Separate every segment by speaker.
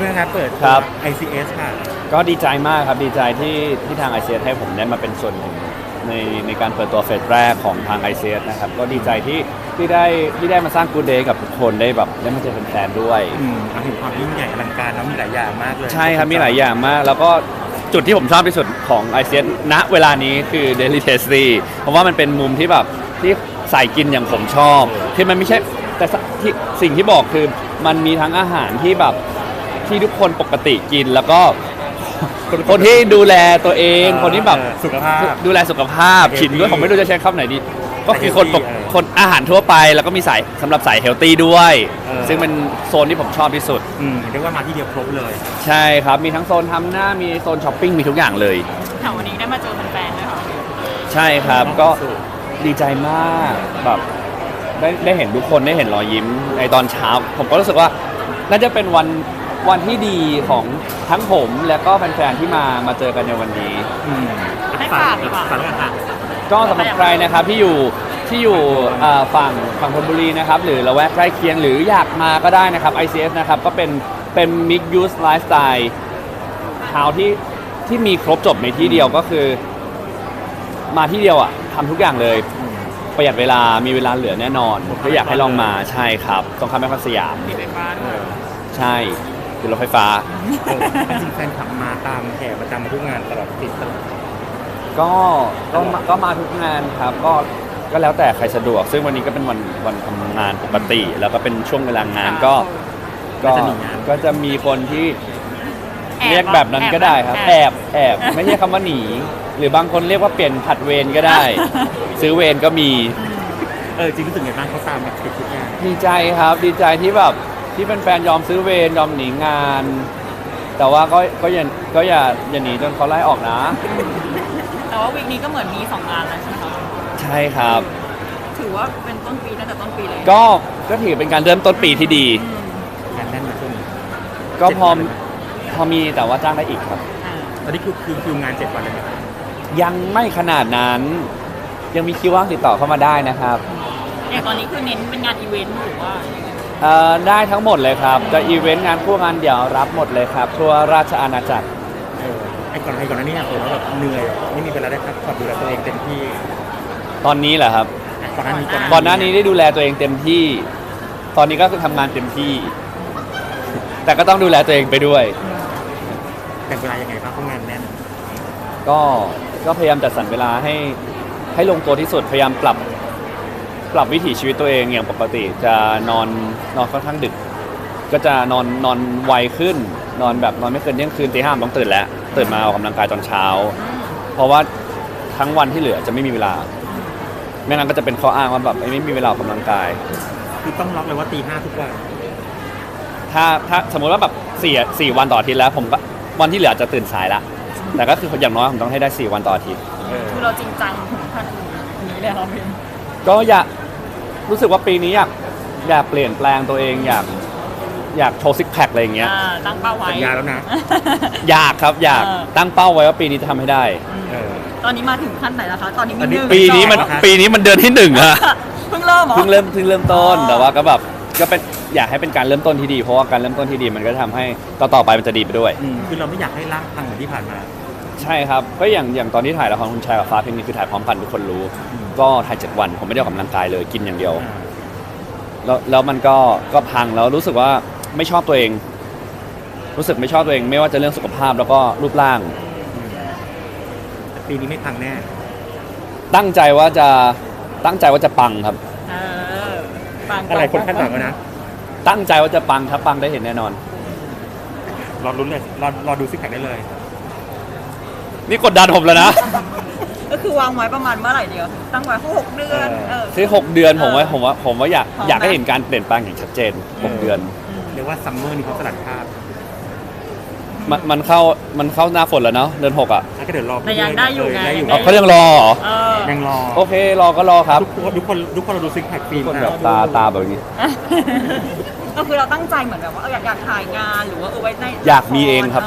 Speaker 1: เมื่อครับเปิด
Speaker 2: ครับ
Speaker 1: ICS ค่ะ
Speaker 2: ก็ดีใจมากครับ ดีใจที่ที่ทาง i c s ให้ผมได้มาเป็นส่วนหนึ่งในในการเปิดตัวเฟสแรกของทาง i c s นะครับ ก็ดีใจที่ที่ได้ที่ได้มาสร้างกูเดย์กับทุกคนได้แบบได้มาเจอแฟนๆด้วย
Speaker 1: อืมเอาถึงความยิ่งใหญ่อลังการแล้วมีหลายอย่างมากเลย
Speaker 2: ใช่ครับ มีหลายอย่างมาก แล้วก็จุดที่ผมชอบที่สุดของ i c s ณเวลานี้คือ Daily t a s t y เพราะว่ามันเป็นมุมที่แบบที่ใส่กินอย่างผมชอบคือมันไม่ใช่แต่สที่สิ่งที่บอกคือมันมีทั้งอาหารที่แบบ ที่ทุกคนปกติกินแล้วก็ คนที่ดูแลตัวเอง คนที่แบบ
Speaker 1: เออสุขภาพ
Speaker 2: ดูแลสุขภาพ
Speaker 1: Healthy
Speaker 2: ชินด้วยผมไม่รู้จะใช้คำไหนดี ก็คือคนปก
Speaker 1: เออ
Speaker 2: คนอาหารทั่วไป แล้วก็มีสายสำหรับสายเฮลตี้ด้วย
Speaker 1: เออ
Speaker 2: ซึ่งเป็นโซนที่ผมชอบที่สุด
Speaker 1: อืมเรียกว่ามาที่เดียวครบเลย
Speaker 2: ใช่ครับ มีทั้งโซนทำหน้า มีโซนช้อปปิ้ง มีทุกอย่างเลย
Speaker 3: แถววันนี้ได้มาเจอแฟนๆด้วยค่ะ
Speaker 2: ใช่ครับ ก็ดีใจมาก แบบได้ได้เห็นทุกคนได้เห็นรอยยิ้มในตอนเช้า ผมก็รู้สึกว่าน่าจะเป็นวัน วันที่ดีของทั้งผมและก็แฟนๆที่มามาเจอกันในวันนี้
Speaker 1: อืม
Speaker 3: ให้ฝากดีกว่า
Speaker 1: ฝากแล้วกันค่ะ
Speaker 2: ก็สำหรับใครนะครับที่อยู่ที่อยู่อ่าฝั่งฝั่งธนบุรีนะครับหรือละแวกใกล้เคียงหรืออยากมาก็ได้นะครับ ICS นะครับก็เป็นเป็น Mix Use Lifestyle เท้าที่ที่มีครบจบในที่เดียวก็คือ มาที่เดียวอะทำทุกอย่างเลย ประหยัดเวลามีเวลาเหลือแน่นอน ก็อยากให้ลองมาใช่ครับตรงข้ามแม่พัสยาม
Speaker 3: มีไฟฟ้าด้วย
Speaker 2: ใช่ คือรถไฟฟ้า
Speaker 1: เออจริงๆแฟนคลับมาตามแห่ประจำมาทุกงานตลอดติดตลอด
Speaker 2: ก็ก็มาก็มาทุกงานครับก็ก็แล้วแต่ใครสะดวก ซึ่งวันนี้ก็เป็นวันวันทำงานปกติ แล้วก็เป็นช่วงเวลางานก็ก็ก็จะมีคนที่เรียกแบบนั้นก็ได้ครับแอบแอบไม่ใช่คำว่าหนี หรือบางคนเรียกว่าเปลี่ยนผัดเวรก็ได้ ซื้อเวรก็มี
Speaker 1: เออจริงรู้สึกไงบ้างเขาตามแบบติดทุกงาน
Speaker 2: ดีใจครับดีใจที่แบบ ที่เป็นแฟนๆยอมซื้อเวรยอมหนีงาน แต่ว่าก็ก็อย่าก็อย่าอย่าหนีจนเขาไล่ออกนะ
Speaker 3: แต่ว่าวีคนี้ก็เหมือนมีสองงานแล้วใช่ไหมคะ
Speaker 2: ใช่ครับ
Speaker 3: ถือว่าเป็นต้นปีตั้งแต่ต้นปีเลย
Speaker 2: ก็ก็ถือเป็นการเริ่มต้นปีที่ดี
Speaker 3: อืม
Speaker 1: งานแน่นมาช่วงนี้
Speaker 2: ก็พอพอมีแต่ว่าจ้างได้อีกครับ
Speaker 3: อ่า
Speaker 1: ตอนนี้คือคือคิวงานเจ็ดวันเลยนะครับ
Speaker 2: ยังไม่ขนาดนั้น ยังมีคิวว่างติดต่อเข้ามาได้นะครับ
Speaker 3: อย่างตอนนี้คือเน้นเป็นงานอีเวนต์หรือว่ายังไง
Speaker 2: เอ่อได้ทั้งหมดเลยครับจะอีเวนต์งานคู่งานเดี่ยวรับหมดเลยครับ ทั่วราชอาณาจักร
Speaker 1: เออไอ้ก่อนไอ้ก่อนหน้านี้อะเออว่าแบบเหนื่อยไม่มีเวลาได้พักผ่อนดูแลตัวเองเต็มที่
Speaker 2: ตอนนี้แหละครับ
Speaker 1: ก่อนหน้านี้
Speaker 2: ก่อนหน้านี้ได้ดูแลตัวเองเต็มที่ ตอนนี้ก็คือทำงานเต็มที่ แต่ก็ต้องดูแลตัวเองไปด้วย
Speaker 1: แต่งเวลายังไงบ้างเพราะงานแน่น
Speaker 2: ก็ก็พยายามจัดสรรเวลาให้ให้ลงตัวที่สุดพยายามปรับ ปรับวิถีชีวิตตัวเองอย่างปกติจะนอนนอนค่อนข้างดึก ก็จะนอนนอนไวขึ้น นอนแบบนอนไม่เกินเที่ยงคืนตีห้าต้องตื่นแล้ว ตื่นมาออกกำลังกายตอนเช้า เพราะว่าทั้งวันที่เหลือจะไม่มีเวลาไม่งั้นก็จะเป็นข้ออ้างว่าแบบไม่มีเวลาออกกำลังกาย
Speaker 1: คือต้องล็อกเลยว่าตีห้าทุกวัน
Speaker 2: ถ้าถ้าสมมุติว่าแบบสี่สี่วันต่ออาทิตย์แล้ว ผมก็วันที่เหลือจะตื่นสายละแต่ก็คืออย่างน้อยผมต้องให้ได้สี่วันต่ออาทิตย์
Speaker 1: เออ
Speaker 3: คือเราจริงจังถึงขั้นนี้เลยเหรอพี่
Speaker 2: ก็อยากรู้สึกว่าปีนี้อยากอยากเปลี่ยนแปลงตัวเองอยากอยากโชว์ซิกแพคอะไรอย่างเงี้ย
Speaker 3: อ่าตั้งเป้าไว้
Speaker 1: สัญญาแล้วนะ
Speaker 2: อยากครับอยาก
Speaker 3: เออ
Speaker 2: ตั้งเป้าไว้ว่าปีนี้จะทำให้ได้
Speaker 1: เออ
Speaker 3: ตอนนี้มาถึงขั้นไหนแล้วคะ ตอนนี้มี
Speaker 1: อัน
Speaker 3: ห
Speaker 1: นี้
Speaker 3: นึ่ง
Speaker 2: ปีนี้มัน
Speaker 3: สอง
Speaker 2: ปีนี้มันเดือนที่หนึ่งอะ
Speaker 3: เพิ่งเริ่มเหรอ
Speaker 2: เพิ่งเริ่มเพิ่งเริ่มต้น
Speaker 3: อ๋อ
Speaker 2: แต่ว่าก็แบบก็เป็นอยากให้เป็นการเริ่มต้นที่ดี เพราะว่าการเริ่มต้นที่ดีมันก็ทำให้ต่อต่อไปมันจะดีไปด้วย
Speaker 1: อืมคือเราไม่อยากให้ร่างพังเหมือนที่ผ่านมา
Speaker 2: ใช่ครับ ก็อย่างอย่างตอนที่ถ่ายละครคุณชายกับฟ้าเพลงนี้คือถ่ายพร้อมกันทุกคนรู้
Speaker 1: อืม
Speaker 2: ก็ถ่ายเจ็ดวัน ผมไม่ได้ออกกำลังกายเลยกินอย่างเดียว
Speaker 1: อ่า
Speaker 2: แล้วแล้วมันก็ก็พังแล้วรู้สึกว่าไม่ชอบตัวเอง รู้สึกไม่ชอบตัวเอง ไม่ว่าจะเรื่องสุขภาพแล้วก็รูปร่าง
Speaker 1: อืมแต่ปีนี้ไม่พังแน่
Speaker 2: ตั้งใจว่าจะตั้งใจว่าจะปังครับ
Speaker 3: เออปัง
Speaker 1: อะไรคนคาดหวังไว้นะ
Speaker 2: ตั้งใจว่าจะปังถ้าปังได้เห็นแน่นอน
Speaker 1: รอรุ้นเลยรอรอดูซิกแพคได้เลย
Speaker 2: นี่กดดันผมแล้วนะ
Speaker 3: ก็คือวางไว้ประมาณเมื่อไหร่เดียว ตั้งไว้หกเดือน
Speaker 1: เออ
Speaker 3: เออ
Speaker 2: ซื้อหกเดือนผมว่า
Speaker 3: เออ
Speaker 2: ผมว่าผมว่าอยาก
Speaker 3: พร้อม
Speaker 2: อยากให้
Speaker 3: นะ
Speaker 2: เห็นการเปลี่ยนแปลงอย่างชัดเจนหก
Speaker 1: เออ
Speaker 2: เดือน
Speaker 1: เรียกว่าซัมเมอร์นี่เขาสลัดภาพ
Speaker 2: มันมันเข้ามันเข้าหน้าฝนแล้วเนาะเดือนหกอะ
Speaker 1: แล้วก็เดี๋ยวรอ
Speaker 3: แต่ยังได้อยู่ไง
Speaker 1: ได้อยู่
Speaker 2: เอาเขายังรอเหรอ
Speaker 3: เออ
Speaker 1: ยังรอ
Speaker 2: โอเครอก็รอครับ
Speaker 1: ทุกคนทุกคนทุกคนเราดูซิกแพคฟิ
Speaker 2: ทุ
Speaker 1: ล์
Speaker 2: ก
Speaker 1: ม
Speaker 2: คนแบบตาตาแบบนี้
Speaker 3: ก็คือเราตั้งใจเหมือนแบบว่าเอออยากอยากถ่ายงานหรือว่าเอาไว้ใน
Speaker 2: อยากมีเองครับ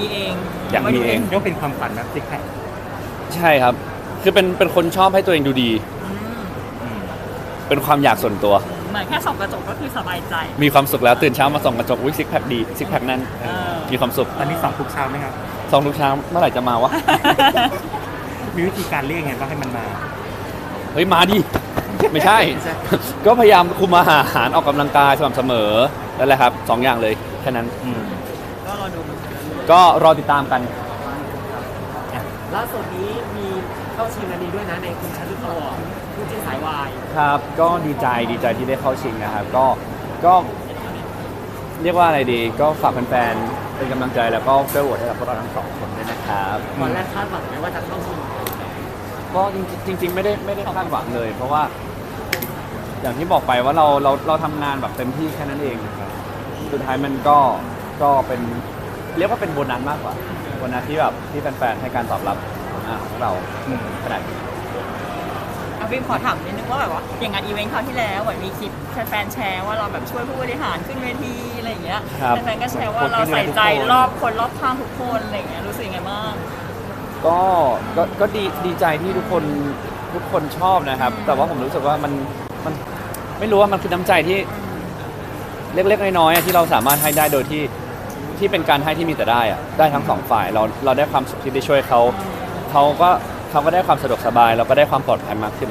Speaker 3: มีเอง
Speaker 2: อยากมีเอง
Speaker 1: เรียกว่าเป็นความฝันนะซิกแพค
Speaker 2: ใช่ครับ คือเป็นเป็นคนชอบให้ตัวเองดูดี
Speaker 3: อืม
Speaker 2: เป็นความอยากส่วนตัว
Speaker 3: อืมเหมือนแค่ส่องกระจกก็คือสบายใจ
Speaker 2: มีความสุขแล้วตื่นเช้ามาส่องกระจกอุ้ยซิกแพคดีซิกแพคนั้น
Speaker 3: เออ
Speaker 2: มีความสุข
Speaker 1: ตอนนี้สองทุกเช้าไหมครับ
Speaker 2: ส่องทุกเช้าเมื่อไหร่จะมาวะ
Speaker 1: มีวิธีการเรียกไงบ้างให้มันมา
Speaker 2: เฮ้ยมาดิไม่ใช่ ก็พยายามคุมอาหารออกกำลังกายสม่ำเสมอนั่นแหละครับสองอย่างเลยแค่นั้น
Speaker 1: อืม
Speaker 3: ก็รอดู
Speaker 2: ก็รอติดตามกัน
Speaker 4: ล่าสุดนี้มีเข้าชิงอันนี้ด้วยนะในคุณชันลุกอวอร์ดคู่จิ้นสายวาย
Speaker 2: ครับ ก็ดีใจดีใจที่ได้เข้าชิงนะครับ ก็ก็เรียกว่าอะไรดี ก็ฝากแฟนๆเป็นกำลังใจแล้วก็เพื่อโหวตให้กับพวกเราทั้งสองคนด้วยนะครับ
Speaker 4: ตอนแรกคาดหวังไหมว่าจะเข้าชิง
Speaker 2: ก็จริงจริง ๆ ไม่ได้ไม่ได้คาดหวังเลย เพราะว่า อย่างที่บอกไปว่าเราเราเราทำงานแบบเต็มที่แค่นั้นเองครับสุดท้ายมันก็ก็เป็น เรียกว่าเป็นโบนัสมากกว่าโบนัสที่แบบที่แฟนๆให้การตอบรับของงานของเรา
Speaker 1: อืม
Speaker 2: ขนาดนี้
Speaker 3: เอาพี่ขอถามนิดนึงว่าแบบว่าอย่างงานอีเวนต์คราวที่แล้วเหมือนมีคลิปแฟนๆแชร์ว่าเราแบบช่วยผู้บริหารขึ้นเวทีอะไรอย่างเงี้ย
Speaker 2: ครับ
Speaker 3: แฟนๆก็แชร์ว่าเราใส่ใจรอบคนรอบข้างทุกคนอะไรอย่างเงี้ยรู้สึกยังไงบ้าง
Speaker 2: ก็ก็ก็ดีดีใจที่ทุกคนทุกคนชอบนะครับ แต่ว่าผมรู้สึกว่ามันมันไม่รู้ว่ามันคือน้ำใจที่เล็กๆน้อยๆอะที่เราสามารถให้ได้โดยที่ ที่เป็นการให้ที่มีแต่ได้อะได้ทั้งสองฝ่ายเราเราได้ความสุขที่ได้ช่วยเขาเขาก็เขาก็ได้ความสะดวกสบายเราก็ได้ความปลอดภัยมากขึ้น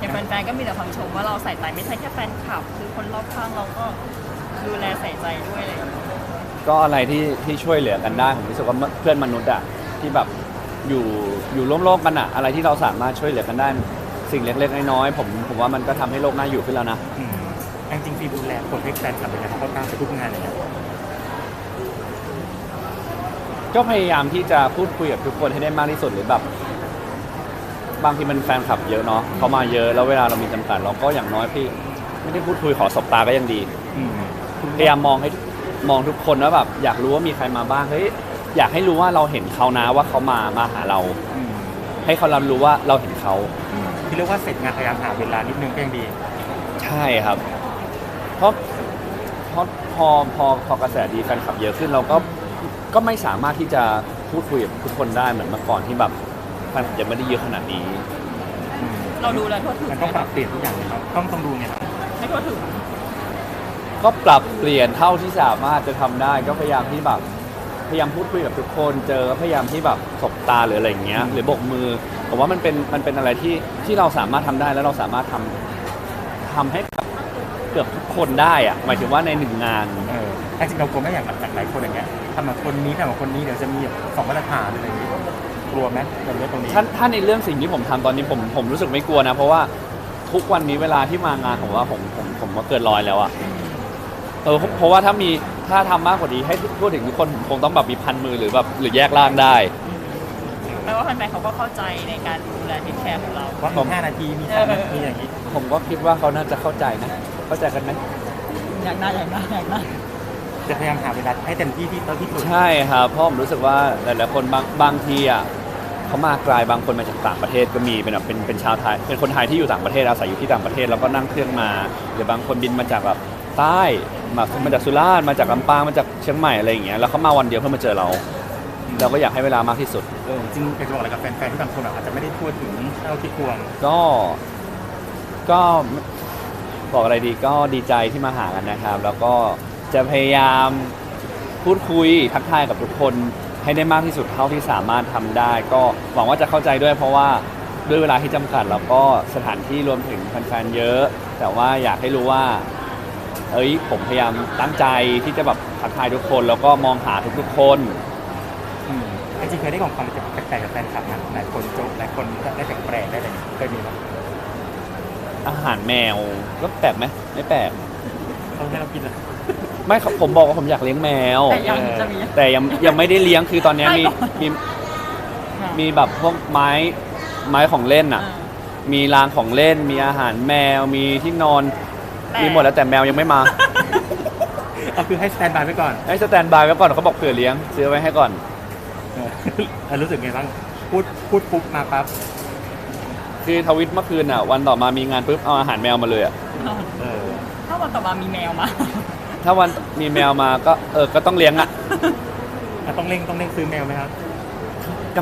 Speaker 3: อย่างแฟนๆก็มีแต่คำชมว่าเราใส่ใจไม่ใช่แค่แฟนคลับ คือคนรอบข้างเราก็ดูแลใส่ใจด้วยอะไรอย่างเงี้ย
Speaker 2: ก็อะไรที่ที่ช่วยเหลือกันได้ผมรู้สึกว่าเพื่อนมนุษย์อะที่แบบอยู่อยู่ร่วมโลกกันอะอะไรที่เราสามารถช่วยเหลือกันได้สิ่งเล็กๆน้อยๆผมผมว่ามันก็ทำให้โลกน่าอยู่ขึ้นแล้วนะ
Speaker 1: อืมจริงๆฟีดูแลคนให้แฟนคลับเป็นไงเขาตามไปทุกงานเลยนะ
Speaker 2: ก็พยายามที่จะพูดคุยกับทุกคนให้ได้มากที่สุดหรือแบบบางทีมันแฟนคลับเยอะเนาะเขามาเยอะแล้วเวลาเรามีจำกัดเราก็อย่างน้อยพี่ ไม่ได้พูดคุยขอสบตาก็ยังดี
Speaker 1: อืม
Speaker 2: พยายามมองให้มองทุกคนว่าแบบอยากรู้ว่ามีใครมาบ้างเฮ้ยอยากให้รู้ว่าเราเห็นเขานะว่าเขามามาหาเรา
Speaker 1: อืม
Speaker 2: ให้เขารับรู้ว่าเราเห็นเขา
Speaker 1: อืมที่เรียกว่าเสร็จงานพยายามหาเวลานิดนึงก็ยังดี
Speaker 2: ใช่ครับ เพราะเพราะพอพอพอกระแสดีแฟนคลับเยอะขึ้นเราก็ ก็ไม่สามารถที่จะพูดคุยกับทุกคนได้เหมือนเมื่อก่อนที่แบบแฟนคลับยังไม่ได้เยอะขนาดนี้
Speaker 1: อืม
Speaker 3: เราดูแลทั่วถึง
Speaker 1: มัน
Speaker 3: ไหม
Speaker 1: ต้องปรับเปลี่ยนทุกอย่างเลยครับต้องต้องดูไงครับ
Speaker 3: ไม่ทั่วถึง
Speaker 2: ก็ปรับเปลี่ยนเท่าที่สามารถจะทำได้ก็พยายามที่แบบพยายามพูดคุยกับทุกคนเจอก็พยายามที่แบบสบตาหรืออะไรอย่างเงี้ย หรือโบกมือผมว่ามันเป็นมันเป็นอะไรที่ที่เราสามารถทำได้แล้วเราสามารถทำทำให้กับเกือบทุกคนได้อะหมายถึงว่าในหนึ่งงาน
Speaker 1: เออ แต่จริงๆเรากลัวไหม่อย่างแบบหลายคนอย่างเงี้ยทำกับคนนี้ทำกับคนนี้เดี๋ยวจะมีแบบสองมาตรฐานอะไรอย่างงี้กลัวไหมในเรื่องตรงนี้
Speaker 2: ถ้าถ้าในเรื่องสิ่งที่ผมทำตอนนี้ผมผมรู้สึกไม่กลัวนะ เพราะว่าทุกวันนี้เวลาที่มางานผมว่าผมผมผมว่าเกินร้อยแล้วอะเออเพราะเพราะว่าถ้ามีถ้าทำมากกว่านี้ให้พูดถึงทุกคนผมคงต้องแบบมีพันมือหรือแบบหรือแยกร่างได้
Speaker 3: แปลว่าแฟนๆเขาก็เข้าใจในการดูแลเทคแคร์ของเรา
Speaker 1: ว่า
Speaker 2: ผม
Speaker 1: มีห้านาทีมีสามนาทีอย่างงี้
Speaker 2: ผมก็คิดว่าเขาน่าจะเข้าใจนะ เข้าใจกันไหม
Speaker 3: อยากได้อยากได้อยากได้
Speaker 1: จะพยายามหาเวลาให้เต็มที่ที่เท่าที่สุด
Speaker 2: ใช่ครับเพราะผมรู้สึกว่าหลายๆคนบางบางทีอะเขามาไกลบางคนมาจากต่างประเทศก็มีเป็นแบบเป็นเป็นชาวไทยเป็นคนไทยที่อยู่ต่างประเทศอาศัยอยู่ที่ต่างประเทศแล้วก็นั่งเครื่องมาหรือบางคนบินมาจากแบบใต้มามาจากสุราษฎร์มาจากลำปางมาจากเชียงใหม่อะไรอย่างเงี้ยแล้วเขามาวันเดียวเพื่อมาเจอเรา เราก็อยากให้เวลามากที่สุด
Speaker 1: เออจริงอยากจะบอกอะไรกับแฟนๆที่บางคนแบบอาจจะไม่ได้ทั่วถึงเท่าที่ควร
Speaker 2: ก็ก็บอกอะไรดีก็ดีใจที่มาหากันนะครับ แล้วก็ จะพยายามพูดคุยทักทายกับทุกคนให้ได้มากที่สุดเท่าที่สามารถทำได้ ก็หวังว่าจะเข้าใจด้วย เพราะว่าด้วยเวลาที่จำกัดแล้วก็สถานที่รวมถึงแฟนๆเยอะ แต่ว่าอยากให้รู้ว่า เอ้ยผมพยายามตั้งใจที่จะแบบทักทายทุกคน แล้วก็มองหาทุกๆคน
Speaker 1: อืมจริงๆเคยได้ของความแปลกๆกับแฟนคลับนะหลายคนโจหลายคนได้แปลกๆได้อะไรอย่างงี้เคยมีไหม
Speaker 2: อาหารแมวก็แปลกไหมไม่แปลก
Speaker 1: เขาให้เรากินเหรอ
Speaker 2: ไม่ครับผมบอกว่าผมอยากเลี้ยงแมว
Speaker 3: แต่ยังจะมี
Speaker 2: แต่ยังยังไม่ได้เลี้ยงคือตอนเนี้ยมี
Speaker 3: ให้ก่อน
Speaker 2: มีมีแบบพวกไม้ไม้ของเล่นอะ มีรางของเล่น มีอาหารแมว มีที่นอน
Speaker 3: แต่
Speaker 2: มีหมดแล้วแต่แมวยังไม่มา
Speaker 1: เอาคือให้สแตนบายไว้ก่อน
Speaker 2: ให้สแตนบายไว้ก่อนเขาบอกเผื่อเลี้ยงซื้อไว้ให้ก่อน
Speaker 1: เออเออรู้สึกไงบ้างพูดพูดปุ๊บมาปั๊บ
Speaker 2: คือทวิตเมื่อคืนอะ วันต่อมามีงานปุ๊บเอาอาหารแมวมาเลยอะ
Speaker 1: เออ
Speaker 3: ถ้าวันต่อมามีแมวมา
Speaker 2: ถ้าวันมีแมวมาก็เออก็ต้องเลี้ยงอะ
Speaker 1: อะต้องเร่งต้องเร่งซื้อแมวไหมครับ
Speaker 2: ก็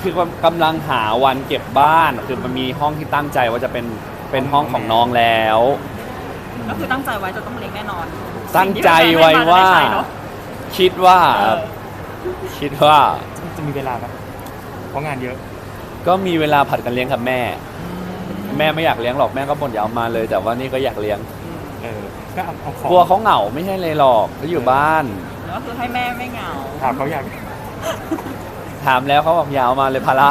Speaker 2: คือกำลังหาวันเก็บบ้าน คือมันมีห้องที่ตั้งใจว่าจะเป็นเป็นห้องของน้องแล้ว
Speaker 3: ก็คือตั้งใจไว้จะต้องเลี้ยงแน่นอน
Speaker 2: ตั้งใจไว้ว่า
Speaker 3: สิ่งที่แฟนๆให้มจะได้ใช้เนอะ
Speaker 2: คิดว่า
Speaker 3: เออ
Speaker 2: คิดว่า
Speaker 1: จะมีเวลาไหมเพราะงานเยอะ
Speaker 2: ก็มีเวลาผัดกันเลี้ยงกับแม่ แม่ไม่อยากเลี้ยงหรอกแม่ก็บ่นอยาวมาเลย แต่ว่านี่ก็อยากเลี้ยง
Speaker 1: เออ ก็เอาเอาของ
Speaker 2: กลัวเขาเหงาไม่ใช่เลยหรอกเขาอยู่บ้าน
Speaker 3: แล้วก็คือให้แม่ไม่เหงา
Speaker 1: ถามเขาอยาก
Speaker 2: ถามแล้วเขาบอกอยาวมาเลยภาระ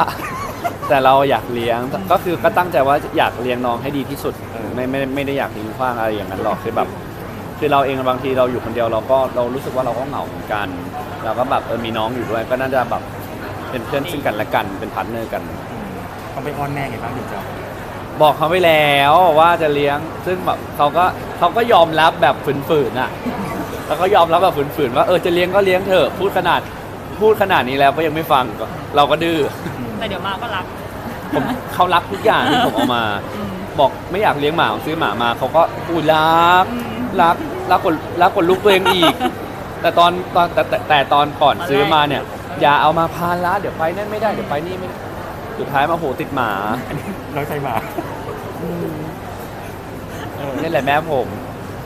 Speaker 2: แต่เราอยากเลี้ยงก็คือก็ตั้งใจว่าอยากเลี้ยงน้องให้ดีที่สุด
Speaker 1: เออ
Speaker 2: ไม่ไม่ไม่ได้อยากทิ้งขว้างอะไรอย่างนั้นหรอกคือแบบ คือเราเองบางทีเราอยู่คนเดียวเราก็เรารู้สึกว่าเราก็เหงาเหมือนกัน เราก็แบบเออมีน้องอยู่ด้วยก็น่าจะแบบเป็นเพื่อนซึ่งกันและกันเป็นพาร์ทเนอร์กัน
Speaker 1: อืมต้องไปอ้อนแม่ไงบ้างถึงจะ
Speaker 2: บอกเขาไปแล้วว่าจะเลี้ยง ซึ่งแบบเขาก็เขาก็ยอมรับแบบฝืนๆอะ แล้วก็ยอมรับแบบฝืนๆว่าเออจะเลี้ยงก็เลี้ยงเถอะพูดขนาดพูดขนาดนี้แล้วก็ยังไม่ฟังก็เราก็ดื้อ
Speaker 3: แต่เดี๋ยวมาก็รัก
Speaker 2: ผมเขารักทุกอย่างที่ผมเอามา บอกไม่อยากเลี้ยงหมาซื้อหมามาเขาก็อุ้ยรัก
Speaker 3: อืม
Speaker 2: รักรักกว่ารักกว่าลูกตัวเองอีก แต่ตอนตอนแต่แต่แต่ตอนก่อนซื้อมาเนี่ย อย่าเอามาพานละเดี๋ยวไปนั่นไม่ได้เดี๋ยวไปนี่ไม่ได้สุดท้ายมาโหติดหมา
Speaker 1: อั นนี้น้อยใจหมาเออ
Speaker 2: นี่แหละแม่ผม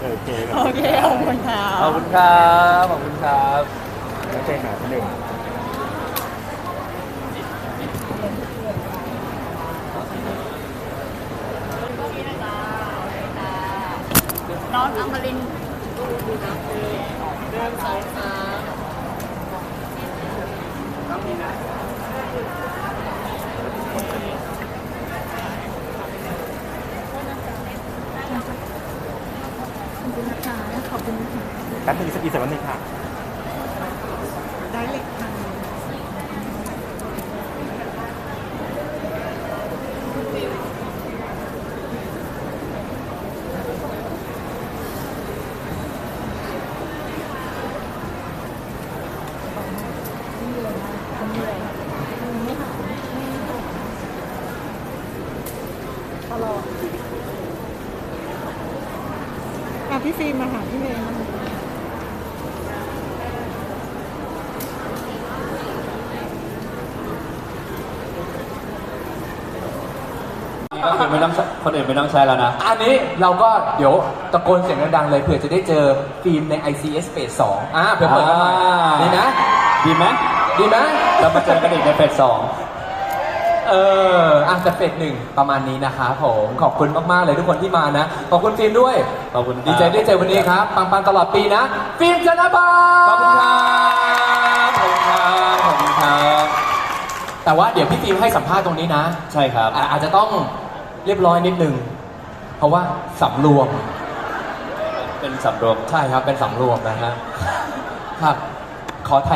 Speaker 1: โอเค
Speaker 3: โอเคขอบคุณค่ะ
Speaker 2: ขอบคุณครับ ขอบคุณครับ
Speaker 1: น้อยใจหมาคนหนึ่ง
Speaker 3: น้องอมรินทร์
Speaker 1: แป๊บนึงสักอีกสักวันหนึ่งค่ะ
Speaker 3: ได้เลยค่ะ
Speaker 5: อะพี่ฟิล์มมาหาพี่เมย์
Speaker 2: ก็คือไม่ต้องคนอื่นไม่ต้องใช้แล้วนะ
Speaker 6: อันนี้เราก็เดี๋ยวตะโกนเสียงดังๆเลยเผื่อจะได้เจอฟิล์มใน ICS Phase 2อ่าเผื่อเปิดมาใหม่
Speaker 2: อ่า
Speaker 6: ดีนะ
Speaker 2: ดีไหม
Speaker 6: ดีไหม
Speaker 2: เรามาเจอกันอีกในเฟสสอง
Speaker 6: เอออะแต่เฟสหนึ่งประมาณนี้นะคะผมขอบคุณมากๆเลยทุกคนที่มานะ ขอบคุณฟิล์มด้วย
Speaker 2: ขอบคุณครับ
Speaker 6: ดีใจได้เจอวันนี้ครับ ปังๆตลอดปีนะ ฟิล์มชนะบา
Speaker 2: ขอบคุณครับขอบคุณครับขอบคุณครับ
Speaker 6: แต่ว่าเดี๋ยวพี่ฟิล์มให้สัมภาษณ์ตรงนี้นะ
Speaker 2: ใช่ครับ
Speaker 6: อะอาจจะต้อง เรียบร้อยนิดนึง เพราะว่าสำรวม
Speaker 2: เป็นสำรวม
Speaker 6: ใช่ครับ เป็นสำรวมนะฮะครับ ขอถ่าย